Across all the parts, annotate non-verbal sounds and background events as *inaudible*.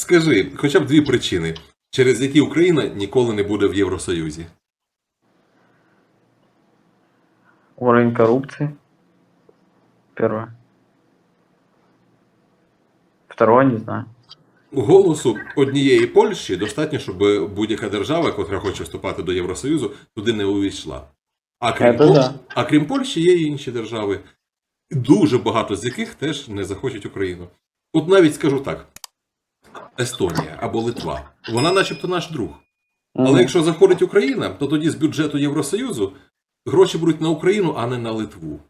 Скажи, хоча б дві причини, через які Україна ніколи не буде в Євросоюзі. Уровень коррупции. Первое. Второе, не знаю. Голосу однієї Польщі достатньо, щоб будь-яка держава, яка хоче вступати до Євросоюзу, туди не увійшла. А крім, Це Пол- да. а крім Польщі є і інші держави, дуже багато з яких теж не захочуть Україну. От навіть скажу так: Естонія або Литва, вона начебто наш друг. Але якщо заходить Україна, то тоді з бюджету Євросоюзу гроші будуть на Україну, а не на Литву.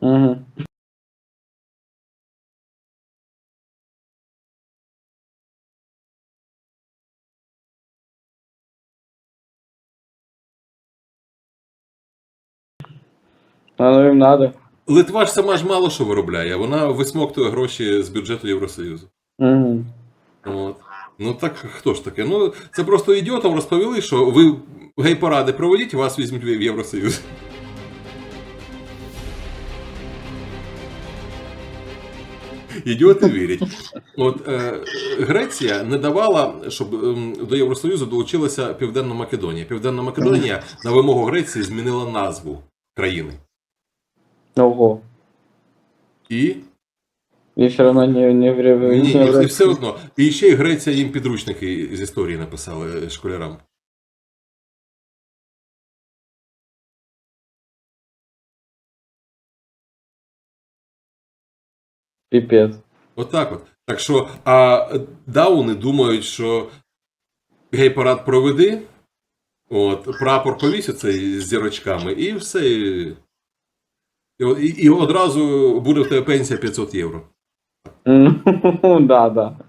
Мгм. Оно им надо. Литва ж сама ж мало що виробляє, вона висмоктує гроші з бюджету Євросоюзу. Мгм. От. Ну так хто ж таке? Ну це просто ідіотам розповіли, що ви гей-паради проведіть, вас візьмуть в Євросоюз. Ідіоти вірять. От е, Греція не давала, щоб ем, до Євросоюзу долучилася Південна Македонія. Південна Македонія на вимогу Греції змінила назву країни. Ого. І И все равно не, не, вре- Ні, не все одно. І ще й Греція їм підручники з історії написали школярам. Пипец. Отак от. Так що, а дауни думають, що гей-парад проведи, от, прапор повісь оцей з зірочками, і все. І, і, і одразу буде в тебе пенсія 500 євро. М, *laughs* Да, да.